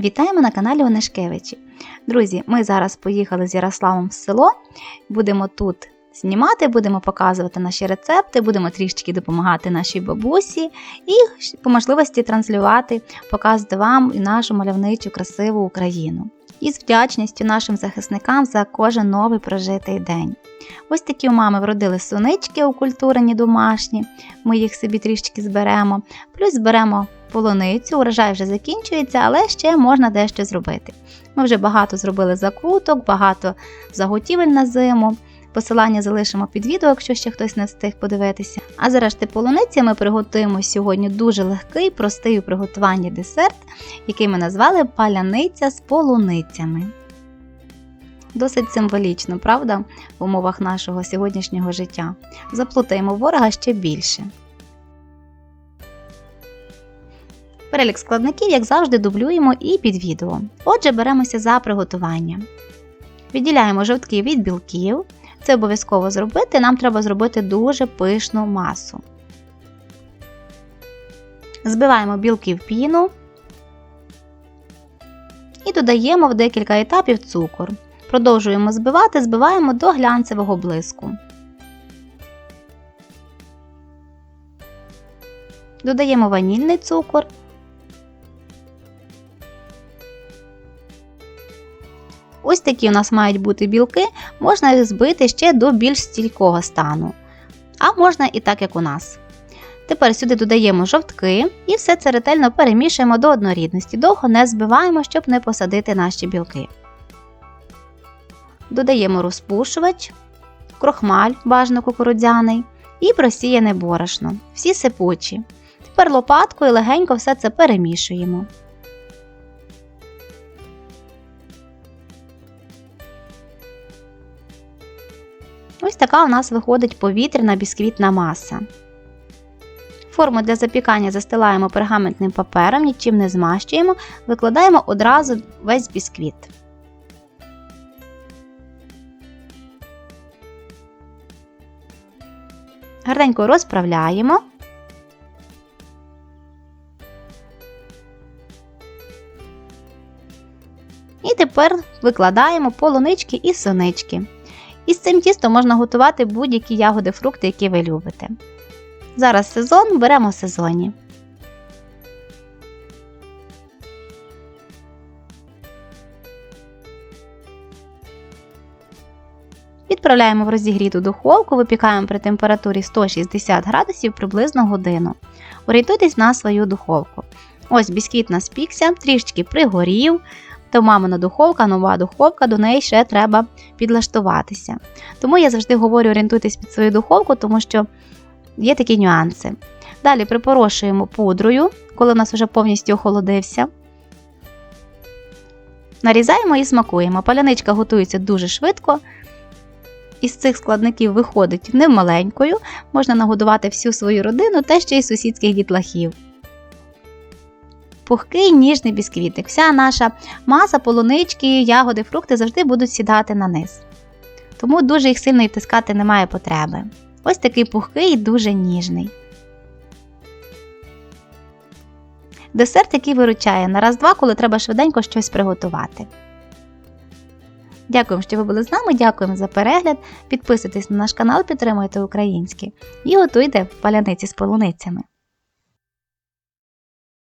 Вітаємо на каналі Онешкевичі. Друзі, ми зараз поїхали з Ярославом в село. Будемо тут знімати, будемо показувати наші рецепти, будемо трішечки допомагати нашій бабусі і по можливості транслювати, показувати вам і нашу мальовничу, красиву Україну. І з вдячністю нашим захисникам за кожен новий прожитий день. Ось такі у мами вродили сунички окультурені домашні, ми їх собі трішечки зберемо, плюс зберемо полуницю, урожай вже закінчується, але ще можна дещо зробити. Ми вже багато зробили закруток, багато заготівель на зиму. Посилання залишимо під відео, якщо ще хтось не встиг подивитися. А зарешти полуниці ми приготуємо сьогодні дуже легкий, простий у приготуванні десерт, який ми назвали паляниця з полуницями. Досить символічно, правда, в умовах нашого сьогоднішнього життя. Заплутаємо ворога ще більше. Перелік складників, як завжди, дублюємо і під відео. Отже, беремося за приготування. Відділяємо жовтки від білків. Це обов'язково зробити. Нам треба зробити дуже пишну масу. Збиваємо білки в піну і додаємо в декілька етапів цукор. Продовжуємо збивати, збиваємо до глянцевого блиску. Додаємо ванільний цукор. Ось такі у нас мають бути білки, можна їх збити ще до більш стілького стану. А можна і так, як у нас. Тепер сюди додаємо жовтки і все це ретельно перемішуємо до однорідності. Довго не збиваємо, щоб не посадити наші білки. Додаємо розпушувач, крохмаль, бажано кукурудзяний і просіяне борошно. Всі сипучі. Тепер лопаткою легенько все це перемішуємо. Ось така у нас виходить повітряна бісквітна маса. Форму для запікання застилаємо пергаментним папером, нічим не змащуємо, викладаємо одразу весь бісквіт. Гарненько розправляємо. І тепер викладаємо полунички і сонички. І з цим тістом можна готувати будь-які ягоди, фрукти, які ви любите. Зараз сезон беремо сезонні. Відправляємо в розігріту духовку, випікаємо при температурі 160 градусів приблизно годину. Орієнтуйтесь на свою духовку. Ось бісквіт нас спікся, трішечки пригорів, то мамина духовка, нова духовка, до неї ще треба підлаштуватися. Тому я завжди говорю, орієнтуйтесь під свою духовку, тому що є такі нюанси. Далі припорошуємо пудрою, коли у нас вже повністю охолодився. Нарізаємо і смакуємо. Паляничка готується дуже швидко. Із цих складників виходить немаленькою, можна нагодувати всю свою родину та ще й сусідських дітлахів. Пухкий ніжний бісквітик. Вся наша маса, полунички, ягоди, фрукти завжди будуть сідати на низ. Тому дуже їх сильно і тискати немає потреби. Ось такий пухкий і дуже ніжний. Десерт, який виручає на раз-два, коли треба швиденько щось приготувати. Дякуємо, що ви були з нами. Дякуємо за перегляд. Підписуйтесь на наш канал, підтримуйте українське і готуйте паляниці з полуницями.